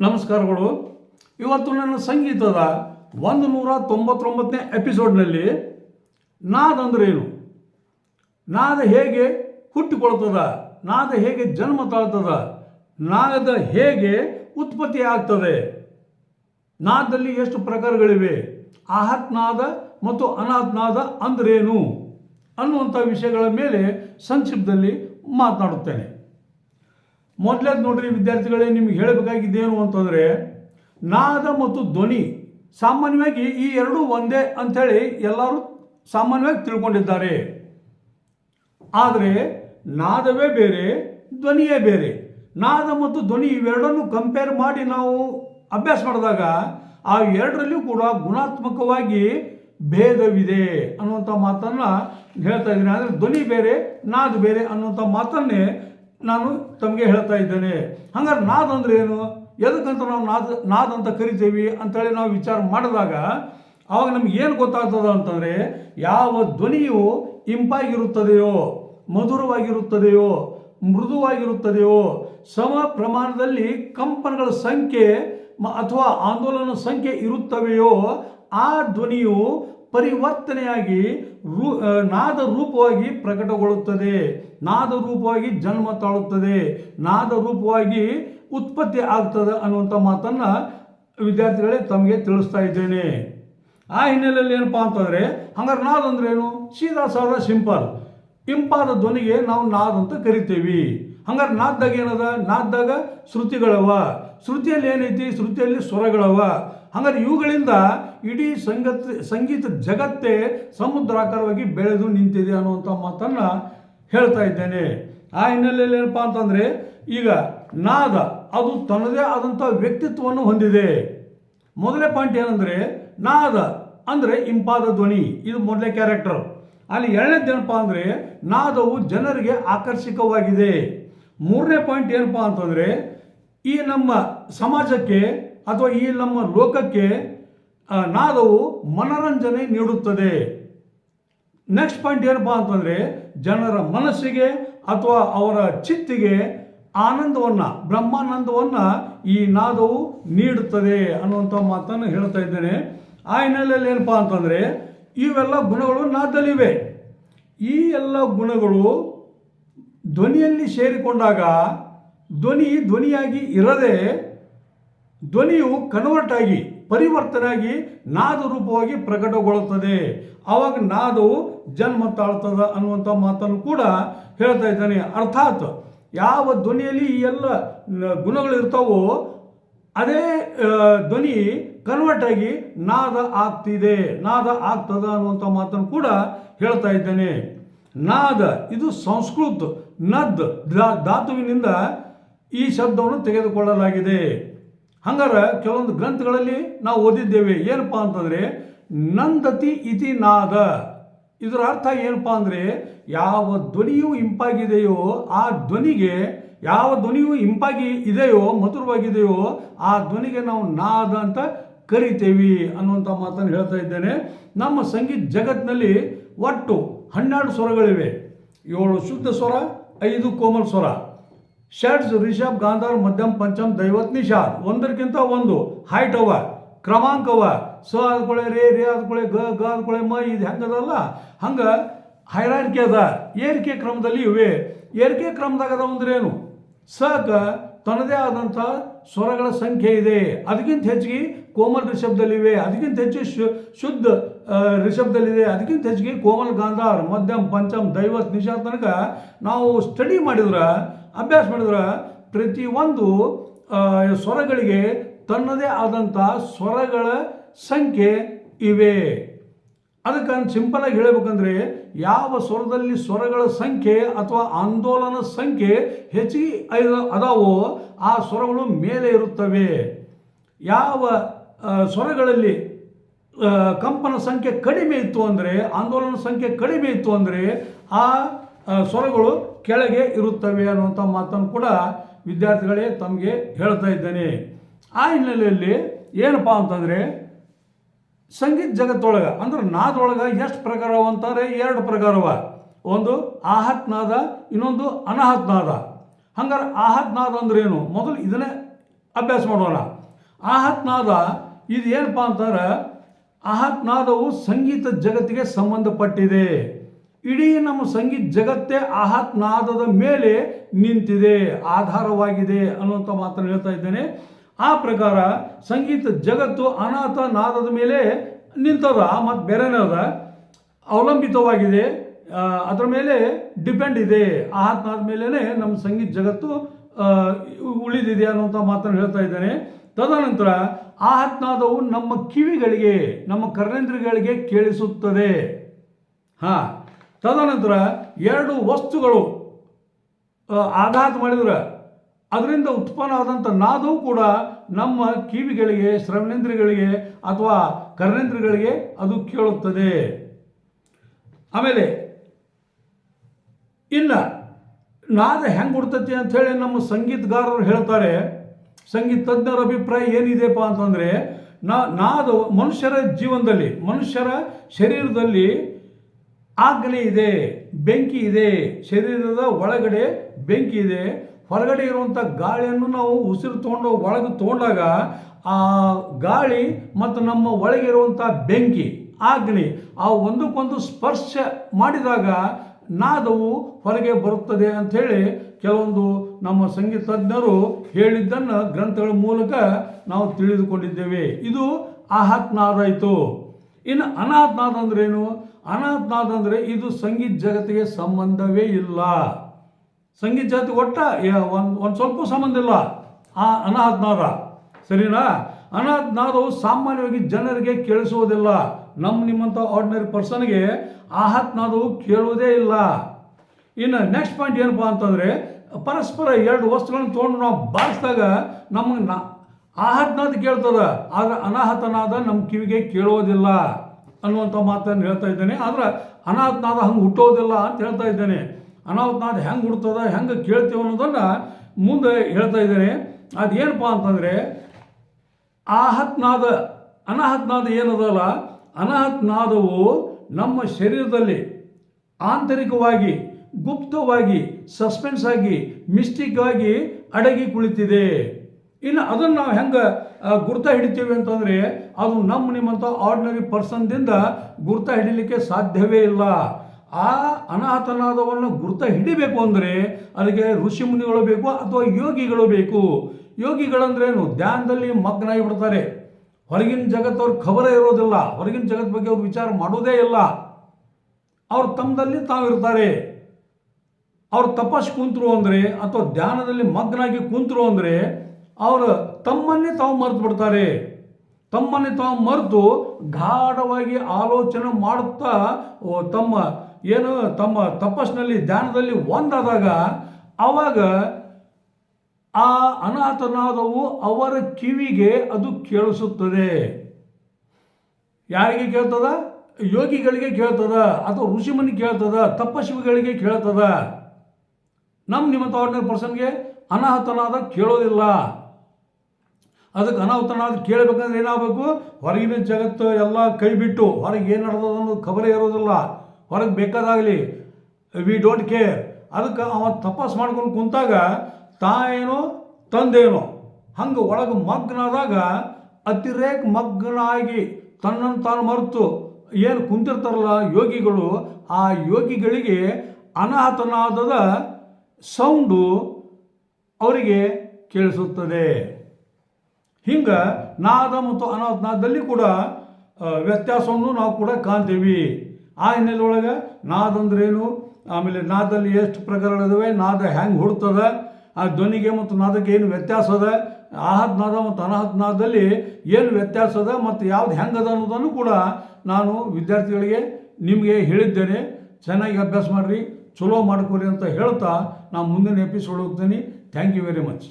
ನಮಸ್ಕಾರಗಳು. ಇವತ್ತು ನನ್ನ ಸಂಗೀತದ ಒಂದು ನೂರ ತೊಂಬತ್ತೊಂಬತ್ತನೇ ಎಪಿಸೋಡ್ನಲ್ಲಿ ನಾದ ಅಂದ್ರೆ ಏನು? ನಾದ ಹೇಗೆ ಹುಟ್ಟಿಕೊಳ್ತದ? ನಾದ ಹೇಗೆ ಜನ್ಮ ತಾಳ್ತದ? ನಾದ ಹೇಗೆ ಉತ್ಪತ್ತಿ ಆಗ್ತದೆ? ನಾದಲ್ಲಿ ಎಷ್ಟು ಪ್ರಕಾರಗಳಿವೆ? ಆಹತ್ನಾದ ಮತ್ತು ಅನಾಥ್ ನಾದ ಅಂದ್ರೇನು? ಅನ್ನುವಂಥ ವಿಷಯಗಳ ಮೇಲೆ ಸಂಕ್ಷಿಪ್ತದಲ್ಲಿ ಮಾತನಾಡುತ್ತೇನೆ. ಮೊದಲೇದು ನೋಡ್ರಿ ವಿದ್ಯಾರ್ಥಿಗಳೇ, ನಿಮ್ಗೆ ಹೇಳಬೇಕಾಗಿದ್ದೇನು ಅಂತಂದರೆ, ನಾದ ಮತ್ತು ಧ್ವನಿ ಸಾಮಾನ್ಯವಾಗಿ ಈ ಎರಡೂ ಒಂದೇ ಅಂಥೇಳಿ ಎಲ್ಲರೂ ಸಾಮಾನ್ಯವಾಗಿ ತಿಳ್ಕೊಂಡಿದ್ದಾರೆ. ಆದರೆ, ನಾದವೇ ಬೇರೆ, ಧ್ವನಿಯೇ ಬೇರೆ. ನಾದ ಮತ್ತು ಧ್ವನಿ ಇವೆರಡನ್ನು ಕಂಪೇರ್ ಮಾಡಿ ನಾವು ಅಭ್ಯಾಸ ಮಾಡಿದಾಗ, ಆ ಎರಡರಲ್ಲಿಯೂ ಕೂಡ ಗುಣಾತ್ಮಕವಾಗಿ ಭೇದವಿದೆ ಅನ್ನುವಂಥ ಮಾತನ್ನು ಹೇಳ್ತಾ ಇದ್ದೀನಿ. ಆದರೆ ಧ್ವನಿ ಬೇರೆ, ನಾದ ಬೇರೆ ಅನ್ನುವಂಥ ಮಾತನ್ನೇ ನಾನು ತಮಗೆ ಹೇಳ್ತಾ ಇದ್ದೇನೆ. ಹಂಗಾರೆ ನಾದ್ ಅಂದ್ರೆ ಏನು? ಎದಕ್ಕಂತ ನಾವು ನಾದ್ ನಾದ್ ಅಂತ ಕರಿತೀವಿ ಅಂತೇಳಿ ನಾವು ವಿಚಾರ ಮಾಡಿದಾಗ ಆವಾಗ ನಮ್ಗೆ ಏನು ಗೊತ್ತಾಗ್ತದ ಅಂತಂದರೆ, ಯಾವ ಧ್ವನಿಯು ಇಂಪಾಗಿರುತ್ತದೆಯೋ, ಮಧುರವಾಗಿರುತ್ತದೆಯೋ, ಮೃದುವಾಗಿರುತ್ತದೆಯೋ, ಸಮ ಪ್ರಮಾಣದಲ್ಲಿ ಕಂಪನಗಳ ಸಂಖ್ಯೆ ಅಥವಾ ಆಂದೋಲನ ಸಂಖ್ಯೆ ಇರುತ್ತವೆಯೋ, ಆ ಧ್ವನಿಯು ಪರಿವರ್ತನೆಯಾಗಿ ರೂ ನಾದ ರೂಪವಾಗಿ ಪ್ರಕಟಗೊಳ್ಳುತ್ತದೆ. ನಾದ ರೂಪವಾಗಿ ಜನ್ಮ ತಾಳುತ್ತದೆ. ನಾದ ರೂಪವಾಗಿ ಉತ್ಪತ್ತಿ ಆಗ್ತದೆ ಅನ್ನುವಂಥ ಮಾತನ್ನು ವಿದ್ಯಾರ್ಥಿಗಳೇ ತಮಗೆ ತಿಳಿಸ್ತಾ ಇದ್ದೇನೆ. ಆ ಹಿನ್ನೆಲೆಯಲ್ಲಿ ಏನಪ್ಪಾ ಅಂತಂದರೆ, ಹಂಗಾರೆ ನಾದ ಅಂದ್ರೆ ಏನು ಸೀದಾ ಸಾವಿರ ಸಿಂಪಲ್. ಇಂಪಾದ ಧ್ವನಿಗೆ ನಾವು ನಾದ ಅಂತ ಕರಿತೀವಿ. ಹಂಗಾರೆ ನಾದ್ದಾಗ ಏನದ? ನಾದ್ದಾಗ ಶ್ರುತಿಗಳವ. ಶ್ರುತಿಯಲ್ಲಿ ಏನೈತಿ? ಶ್ರುತಿಯಲ್ಲಿ ಸ್ವರಗಳವ. ಹಂಗಾರೆ ಇವುಗಳಿಂದ ಇಡೀ ಸಂಗತ್, ಸಂಗೀತ ಜಗತ್ತೇ ಸಮುದ್ರಾಕಾರವಾಗಿ ಬೆಳೆದು ನಿಂತಿದೆ ಅನ್ನುವಂಥ ಮಾತನ್ನು ಹೇಳ್ತಾ ಇದ್ದೇನೆ. ಆ ಹಿನ್ನೆಲೆಯಲ್ಲಿ ಏನಪ್ಪಾ ಅಂತಂದರೆ, ಈಗ ನಾದ ಅದು ತನ್ನದೇ ಆದಂಥ ವ್ಯಕ್ತಿತ್ವವನ್ನು ಹೊಂದಿದೆ. ಮೊದಲನೇ ಪಾಯಿಂಟ್ ಏನಂದ್ರೆ, ನಾದ ಅಂದರೆ ಇಂಪಾದ ಧ್ವನಿ, ಇದು ಮೊದಲೇ ಕ್ಯಾರೆಕ್ಟರ್ ಅಲ್ಲಿ ಎರಡನೇದೇನಪ್ಪ ಅಂದರೆ, ನಾದವು ಜನರಿಗೆ ಆಕರ್ಷಕವಾಗಿದೆ. ಮೂರನೇ ಪಾಯಿಂಟ್ ಏನಪ್ಪ ಅಂತಂದರೆ, ಈ ನಮ್ಮ ಸಮಾಜಕ್ಕೆ ಅಥವಾ ಈ ನಮ್ಮ ಲೋಕಕ್ಕೆ ನಾದವು ಮನರಂಜನೆ ನೀಡುತ್ತದೆ. ನೆಕ್ಸ್ಟ್ ಪಾಯಿಂಟ್ ಏನಪ್ಪ ಅಂತಂದರೆ, ಜನರ ಮನಸ್ಸಿಗೆ ಅಥವಾ ಅವರ ಚಿತ್ತಿಗೆ ಆನಂದವನ್ನು, ಬ್ರಹ್ಮಾನಂದವನ್ನು ಈ ನಾದವು ನೀಡುತ್ತದೆ ಅನ್ನುವಂಥ ಮಾತನ್ನು ಹೇಳ್ತಾ ಇದ್ದೇನೆ. ಆ ಹಿನ್ನೆಲೆಯಲ್ಲಿ ಏನಪ್ಪಾ ಅಂತಂದರೆ, ಇವೆಲ್ಲ ಗುಣಗಳು ನಾದಲ್ಲಿವೆ. ಈ ಎಲ್ಲ ಗುಣಗಳು ಧ್ವನಿಯಲ್ಲಿ ಸೇರಿಕೊಂಡಾಗ, ಧ್ವನಿ ಧ್ವನಿಯಾಗಿ ಇರದೆ ಧ್ವನಿಯು ಕನ್ವರ್ಟ್ ಆಗಿ ಪರಿವರ್ತನೆಯಾಗಿ ನಾದ ರೂಪವಾಗಿ ಪ್ರಕಟಗೊಳ್ಳುತ್ತದೆ. ಆವಾಗ ನಾದವು ಜನ್ಮ ತಾಳ್ತದ ಅನ್ನುವಂಥ ಮಾತನ್ನು ಕೂಡ ಹೇಳ್ತಾ ಇದ್ದಾನೆ. ಅರ್ಥಾತ್ ಯಾವ ಧ್ವನಿಯಲ್ಲಿ ಈ ಎಲ್ಲ ಗುಣಗಳಿರ್ತಾವೋ ಅದೇ ಧ್ವನಿ ಕನ್ವರ್ಟ್ ಆಗಿ ನಾದ ಆಗ್ತಿದೆ. ನಾದ ಆಗ್ತದ ಅನ್ನುವಂಥ ಮಾತನ್ನು ಕೂಡ ಹೇಳ್ತಾ ಇದ್ದೇನೆ. ನಾದ, ಇದು ಸಂಸ್ಕೃತ್ ನದ್ ಧಾತುವಿನಿಂದ ಈ ಶಬ್ದವನ್ನು ತೆಗೆದುಕೊಳ್ಳಲಾಗಿದೆ. ಹಂಗಾರೆ ಕೆಲವೊಂದು ಗ್ರಂಥಗಳಲ್ಲಿ ನಾವು ಓದಿದ್ದೇವೆ. ಏನಪ್ಪ ಅಂತಂದರೆ, ನಂದತಿ ಇತಿ ನಾದ. ಇದರ ಅರ್ಥ ಏನಪ್ಪ ಅಂದರೆ, ಯಾವ ಧ್ವನಿಯು ಇಂಪಾಗಿದೆಯೋ, ಆ ಧ್ವನಿಗೆ ಯಾವ ಧ್ವನಿಯು ಇಂಪಾಗಿ ಇದೆಯೋ, ಮಧುರವಾಗಿದೆಯೋ, ಆ ಧ್ವನಿಗೆ ನಾವು ನಾದ ಅಂತ ಕರಿತೇವಿ ಅನ್ನುವಂಥ ಮಾತನ್ನು ಹೇಳ್ತಾ ಇದ್ದೇನೆ. ನಮ್ಮ ಸಂಗೀತ ಜಗತ್ತಿನಲ್ಲಿ ಒಟ್ಟು ಹನ್ನೆರಡು ಸ್ವರಗಳಿವೆ. ಏಳು ಶುದ್ಧ ಸ್ವರ, ಐದು ಕೋಮಲ್ ಸ್ವರ. ಷಡ್ಜ್ ರಿಷಬ್, ಗಾಂಧಾರ್, ಮಧ್ಯಮ, ಪಂಚಮ್, ದೈವತ್, ನಿಷಾದ್. ಒಂದಕ್ಕಿಂತ ಒಂದು. ಹೈಟ್ ಅವ ಕ್ರಮಾಂಕ ಅವ ಸ ಅದ್ಕೊಳೆ ರೇ ರೇ ಅದ್ಕೊಳೆ ಗ ಗ ಅದ್ಕೊಳೆ ಮ, ಇದು ಹೆಂಗದಲ್ಲ ಹಂಗೆ ಹೈರಾರಿಕೆ ಅದ. ಏರಿಕೆ ಕ್ರಮದಲ್ಲಿ ಇವೆ. ಏರಿಕೆ ಕ್ರಮದಾಗ ಅದ ಅಂದ್ರೇನು ಸಕ ತನ್ನದೇ ಆದಂಥ ಸ್ವರಗಳ ಸಂಖ್ಯೆ ಇದೆ. ಅದಕ್ಕಿಂತ ಹೆಚ್ಚಿಗೆ ಕೋಮಲ್ ರಿಷಬ್ದಲ್ಲಿವೆ ಅದಕ್ಕಿಂತ ಹೆಚ್ಚು ಶು, ಶುದ್ಧ ರಿಷಬ್ದಲ್ಲಿ ರಿಷಬ್ದಲ್ಲಿದೆ ಅದಕ್ಕಿಂತ ಹೆಚ್ಚಿಗೆ ಕೋಮಲ್, ಗಾಂಧಾರ್, ಮಧ್ಯಮ, ಪಂಚಮ್, ದೈವತ್, ನಿಷಾದ್ ತನಕ ನಾವು ಸ್ಟಡಿ ಮಾಡಿದ್ರೆ ಅಭ್ಯಾಸ ಮಾಡಿದ್ರೆ ಪ್ರತಿಯೊಂದು ಸ್ವರಗಳಿಗೆ ತನ್ನದೇ ಆದಂಥ ಸ್ವರಗಳ ಸಂಖ್ಯೆ ಇವೆ. ಅದಕ್ಕೆ ಸಿಂಪಲಾಗಿ ಹೇಳಬೇಕಂದ್ರೆ ಯಾವ ಸ್ವರದಲ್ಲಿ ಸ್ವರಗಳ ಸಂಖ್ಯೆ ಅಥವಾ ಆಂದೋಲನ ಸಂಖ್ಯೆ ಹೆಚ್ಚಿಗೆ ಅದಾವೋ ಆ ಸ್ವರಗಳು ಮೇಲೆ ಇರುತ್ತವೆ. ಯಾವ ಸ್ವರಗಳಲ್ಲಿ ಕಂಪನ ಸಂಖ್ಯೆ ಕಡಿಮೆ ಇತ್ತು ಅಂದರೆ ಆಂದೋಲನ ಸಂಖ್ಯೆ ಕಡಿಮೆ ಇತ್ತು ಅಂದರೆ ಆ, ಸ್ವರಗಳು ಕೆಳಗೆ ಇರುತ್ತವೆ ಅನ್ನುವಂಥ ಮಾತನ್ನು ಕೂಡ ವಿದ್ಯಾರ್ಥಿಗಳೇ ತಮಗೆ ಹೇಳ್ತಾ ಇದ್ದೇನೆ. ಆ ಹಿನ್ನೆಲೆಯಲ್ಲಿ ಏನಪ್ಪ ಅಂತಂದರೆ, ಸಂಗೀತ ಜಗತ್ತೊಳಗೆ, ಅಂದ್ರೆ ನಾದೊಳಗೆ ಎಷ್ಟು ಪ್ರಕಾರವ ಅಂತಾರೆ? ಎರಡು ಪ್ರಕಾರವ. ಒಂದು ಆಹತ್ ನಾದ ಇನ್ನೊಂದು ಅನಾಹತ್ ನಾದ ಹಂಗಾರೆ ಆಹತ್ ನಾದ ಅಂದ್ರೆ ಏನು ಮೊದಲು ಇದನ್ನೇ ಅಭ್ಯಾಸ ಮಾಡೋಣ. ಆಹತ್ ನಾದ ಇದು ಏನಪ್ಪ ಅಂತಂದ್ರೆ ಆಹತ್ ನಾದವು ಸಂಗೀತ ಜಗತ್ತಿಗೆ ಸಂಬಂಧಪಟ್ಟಿದೆ. ಇಡೀ ನಮ್ಮ ಸಂಗೀತ ಜಗತ್ತೇ ಆಹಾತ್ಮನಾದದ ನಾದದ ಮೇಲೆ ನಿಂತಿದೆ, ಆಧಾರವಾಗಿದೆ ಅನ್ನುವಂಥ ಮಾತನ್ನು ಹೇಳ್ತಾ ಇದ್ದೇನೆ. ಆ ಪ್ರಕಾರ ಸಂಗೀತ ಜಗತ್ತು ಅನಾಥ ನಾದದ ಮೇಲೆ ನಿಂತದ ಮತ್ತು ಬೇರೆನೇ ಅವಲಂಬಿತವಾಗಿದೆ ಅದರ ಮೇಲೆ ಡಿಪೆಂಡ್ ಇದೆ. ಆಹಾತ್ಮಾದ ಮೇಲೇ ನಮ್ಮ ಸಂಗೀತ ಜಗತ್ತು ಉಳಿದಿದೆ ಅನ್ನುವಂಥ ಮಾತನ್ನು ಹೇಳ್ತಾ ಇದ್ದೇನೆ. ತದನಂತರ ಆಹಾತ್ನಾದವು ನಮ್ಮ ಕಿವಿಗಳಿಗೆ, ನಮ್ಮ ಕರ್ಣೇಂದ್ರಗಳಿಗೆ ಕೇಳಿಸುತ್ತದೆ. ಹಾ ತದನಂತರ ಎರಡು ವಸ್ತುಗಳು ಆಘಾತ ಮಾಡಿದ್ರೆ ಅದರಿಂದ ಉತ್ಪನ್ನವಾದಂಥ ನಾದವು ಕೂಡ ನಮ್ಮ ಕಿವಿಗಳಿಗೆ ಶ್ರವಣೇಂದ್ರಿಗಳಿಗೆ ಅಥವಾ ಕರ್ಣೇಂದ್ರಿಗಳಿಗೆ ಅದು ಕೇಳುತ್ತದೆ. ಆಮೇಲೆ ಇಲ್ಲ ನಾದ ಹೆಂಗೆ ಹುಡ್ತತಿ ಅಂಥೇಳಿ ನಮ್ಮ ಸಂಗೀತಗಾರರು ಹೇಳ್ತಾರೆ, ಸಂಗೀತ ತಜ್ಞರ ಅಭಿಪ್ರಾಯ ಏನಿದೆಪ್ಪ ಅಂತಂದರೆ ನಾದ ಮನುಷ್ಯರ ಜೀವನದಲ್ಲಿ, ಮನುಷ್ಯರ ಶರೀರದಲ್ಲಿ ಆಗ್ನೆ ಇದೆ, ಬೆಂಕಿ ಇದೆ, ಶರೀರದ ಒಳಗಡೆ ಬೆಂಕಿ ಇದೆ, ಹೊರಗಡೆ ಇರುವಂಥ ಗಾಳಿಯನ್ನು ನಾವು ಉಸಿರು ತೊಗೊಂಡು ಒಳಗೆ ತೊಗೊಂಡಾಗ ಆ ಗಾಳಿ ಮತ್ತು ನಮ್ಮ ಒಳಗಿರುವಂಥ ಬೆಂಕಿ ಆಗ್ನಿ ಆ ಒಂದಕ್ಕೊಂದು ಸ್ಪರ್ಶ ಮಾಡಿದಾಗ ನಾದವು ಹೊರಗೆ ಬರುತ್ತದೆ ಅಂಥೇಳಿ ಕೆಲವೊಂದು ನಮ್ಮ ಸಂಗೀತ ತಜ್ಞರು ಹೇಳಿದ್ದನ್ನು ಗ್ರಂಥಗಳ ಮೂಲಕ ನಾವು ತಿಳಿದುಕೊಂಡಿದ್ದೇವೆ. ಇದು ಆಹಾತ್ನಾದಾಯಿತು ನಾದ ಇನ್ನು ಅನಾಹತ್ನಾದ ನಾದ ಅಂದ್ರೇನು ಅನಾಥ್ ನಾದ ಅಂದರೆ ಇದು ಸಂಗೀತ ಜಗತ್ತಿಗೆ ಸಂಬಂಧವೇ ಇಲ್ಲ. ಸಂಗೀತ ಜಗತ್ತಿಗೆ ಒಟ್ಟ ಒಂದು ಒಂದು ಸ್ವಲ್ಪ ಸಂಬಂಧ ಇಲ್ಲ. ಆ ಅನಾತ್ಮಾದ, ಸರಿನಾ? ಅನಾಥನಾದವು ಸಾಮಾನ್ಯವಾಗಿ ಜನರಿಗೆ ಕೇಳಿಸುವುದಿಲ್ಲ. ನಮ್ಮ ನಿಮ್ಮಂಥ ಆರ್ಡಿನರಿ ಪರ್ಸನ್ಗೆ ಆಹತ್ನಾದವು ಕೇಳುವುದೇ ಇಲ್ಲ. ಇನ್ನು ನೆಕ್ಸ್ಟ್ ಪಾಯಿಂಟ್ ಏನಪ್ಪ ಅಂತಂದರೆ, ಪರಸ್ಪರ ಎರಡು ವಸ್ತುಗಳನ್ನು ತೊಗೊಂಡು ನಾವು ಬಾರಿಸಿದಾಗ ನಮಗೆ ನಾ ಆಹತ್ನಾದ ಕೇಳ್ತದ, ಆದರೆ ಅನಾಹತನಾದ ನಮ್ಮ ಕಿವಿಗೆ ಕೇಳೋದಿಲ್ಲ ಅನ್ನುವಂಥ ಮಾತನ್ನು ಹೇಳ್ತಾ ಇದ್ದೇನೆ. ಆದರೆ ಅನಾಹತ್ನಾದ ಹಂಗೆ ಹುಟ್ಟೋದಿಲ್ಲ ಅಂತ ಹೇಳ್ತಾ ಇದ್ದೇನೆ. ಅನಾಹುತನಾದ ಹೆಂಗೆ ಹುಡ್ತದ ಹೆಂಗೆ ಕೇಳ್ತೀವಿ ಅನ್ನೋದನ್ನು ಮುಂದೆ ಹೇಳ್ತಾ ಇದ್ದೇನೆ. ಅದೇನಪ್ಪ ಅಂತಂದರೆ, ಆಹತ್ನಾದ, ಅನಾಹತ್ನಾದ ಏನದಲ್ಲ? ಅನಾಹತ್ನಾದವು ನಮ್ಮ ಶರೀರದಲ್ಲಿ ಆಂತರಿಕವಾಗಿ, ಗುಪ್ತವಾಗಿ, ಸಸ್ಪೆನ್ಸ್ ಆಗಿ, ಮಿಸ್ಟಿಕ್ ಆಗಿ ಅಡಗಿ ಕುಳಿತಿದೆ. ಇನ್ನು ಅದನ್ನು ನಾವು ಹೆಂಗೆ ಗುರ್ತ ಹಿಡಿತೀವಿ ಅಂತಂದರೆ, ಅದು ನಮ್ಮ ನಿಮ್ಮಂಥ ಆರ್ಡಿನರಿ ಪರ್ಸನ್ದಿಂದ ಗುರ್ತ ಹಿಡಿಲಿಕ್ಕೆ ಸಾಧ್ಯವೇ ಇಲ್ಲ. ಆ ಅನಾಥನಾದವನ್ನು ಗುರ್ತ ಹಿಡಿಬೇಕು ಅಂದರೆ ಅದಕ್ಕೆ ಋಷಿ ಮುನಿಗಳು ಬೇಕು ಅಥವಾ ಯೋಗಿಗಳು ಬೇಕು. ಯೋಗಿಗಳಂದ್ರೇನು ಧ್ಯಾನದಲ್ಲಿ ಮಗ್ನ ಆಗಿಬಿಡ್ತಾರೆ ಹೊರಗಿನ ಜಗತ್ತವ್ರ ಖಬರ ಇರೋದಿಲ್ಲ. ಹೊರಗಿನ ಜಗತ್ ಬಗ್ಗೆ ಅವ್ರು ವಿಚಾರ ಮಾಡೋದೇ ಇಲ್ಲ. ಅವ್ರು ತಮ್ಮದಲ್ಲಿ ತಾವಿರ್ತಾರೆ ಅವ್ರು ತಪಸ್ ಕುಂತರು ಅಂದರೆ ಅಥವಾ ಧ್ಯಾನದಲ್ಲಿ ಮಗ್ನಾಗಿ ಕುಂತರು ಅಂದರೆ ಅವರು ತಮ್ಮನ್ನೇ ತಾವು ಮರೆತು ಬಿಡ್ತಾರೆ. ತಮ್ಮನ್ನೇ ತಾವು ಮರೆತು ಗಾಢವಾಗಿ ಆಲೋಚನೆ ಮಾಡುತ್ತಾ ತಮ್ಮ ಏನು, ತಮ್ಮ ತಪಸ್ಸಿನಲ್ಲಿ, ಧ್ಯಾನದಲ್ಲಿ ಒಂದಾದಾಗ ಆವಾಗ ಆ ಅನಾಥನಾದವು ಅವರ ಕಿವಿಗೆ ಅದು ಕೇಳಿಸುತ್ತದೆ. ಯಾರಿಗೆ ಕೇಳ್ತದ? ಯೋಗಿಗಳಿಗೆ ಕೇಳ್ತದ, ಅಥವಾ ಋಷಿಮನಿ ಕೇಳ್ತದ, ತಪಸ್ವಿಗಳಿಗೆ ಕೇಳ್ತದ. ನಮ್ಮ ನಿಮ್ಮ ಆರ್ಡಿನರಿ ಪರ್ಸನ್ಗೆ ಅನಾಹತನಾದ ಕೇಳೋದಿಲ್ಲ. ಅದಕ್ಕೆ ಅನಾಹುತನಾದ ಕೇಳಬೇಕಂದ್ರೆ ಏನಾಗಬೇಕು? ಹೊರಗಿನ ಜಗತ್ತು ಎಲ್ಲ ಕೈ ಬಿಟ್ಟು ಹೊರಗೆ ಏನು ನಡೆದದ ಅನ್ನೋದು ಖಬರೇ ಇರೋದಿಲ್ಲ. ಹೊರಗೆ ಬೇಕಾದಾಗಲಿ ವಿ ಡೋಂಟ್ ಕೇರ್ ಅದಕ್ಕೆ ಅವ ತಪಾಸ್ ಮಾಡ್ಕೊಂಡು ಕುಂತಾಗ ತಾಯೇನೋ, ತಂದೇನೋ, ಹಂಗೆ ಒಳಗೆ ಮಗ್ನಾದಾಗ ಅತಿರೇಕ ಮಗ್ನಾಗಿ ತನ್ನನ್ನು ತಾನು ಮರೆತು ಏನು ಕುಂತಿರ್ತಾರಲ್ಲ ಯೋಗಿಗಳು, ಆ ಯೋಗಿಗಳಿಗೆ ಅನಾಹತನಾದದ ಸೌಂಡು ಅವರಿಗೆ ಕೇಳಿಸುತ್ತದೆ. ಹಿಂಗೆ ನಾದ ಮತ್ತು ಅನಾಥ ನಾದದಲ್ಲಿ ಕೂಡ ವ್ಯತ್ಯಾಸವನ್ನು ನಾವು ಕೂಡ ಕಾಣ್ತೀವಿ. ಆ ಹಿನ್ನೆಲೆ ಒಳಗೆ ನಾದ ಅಂದ್ರೇನು? ಆಮೇಲೆ ನಾದಲ್ಲಿ ಎಷ್ಟು ಪ್ರಕಾರಗಳಿದಾವೆ ನಾದ ಹೆಂಗೆ ಹುಡ್ತದ? ಆ ಧ್ವನಿಗೆ ಮತ್ತು ನಾದಕ್ಕೆ ಏನು ವ್ಯತ್ಯಾಸ ಅದ? ಆಹತ್ ನಾದ ಮತ್ತು ಅನಾಹತ್ ನಾದದಲ್ಲಿ ಏನು ವ್ಯತ್ಯಾಸ ಅದ? ಮತ್ತು ಯಾವ್ದು ಹೆಂಗದ ಅನ್ನೋದನ್ನು ಕೂಡ ನಾನು ವಿದ್ಯಾರ್ಥಿಗಳಿಗೆ ನಿಮಗೆ ಹೇಳಿದ್ದೇನೆ. ಚೆನ್ನಾಗಿ ಅಭ್ಯಾಸ ಮಾಡಿರಿ. ಚಲೋ ಮಾಡ್ಕೊರಿ ಅಂತ ಹೇಳ್ತಾ ನಾನು ಮುಂದಿನ ಎಪಿಸೋಡ್ ಹೋಗ್ತೀನಿ. Thank you very much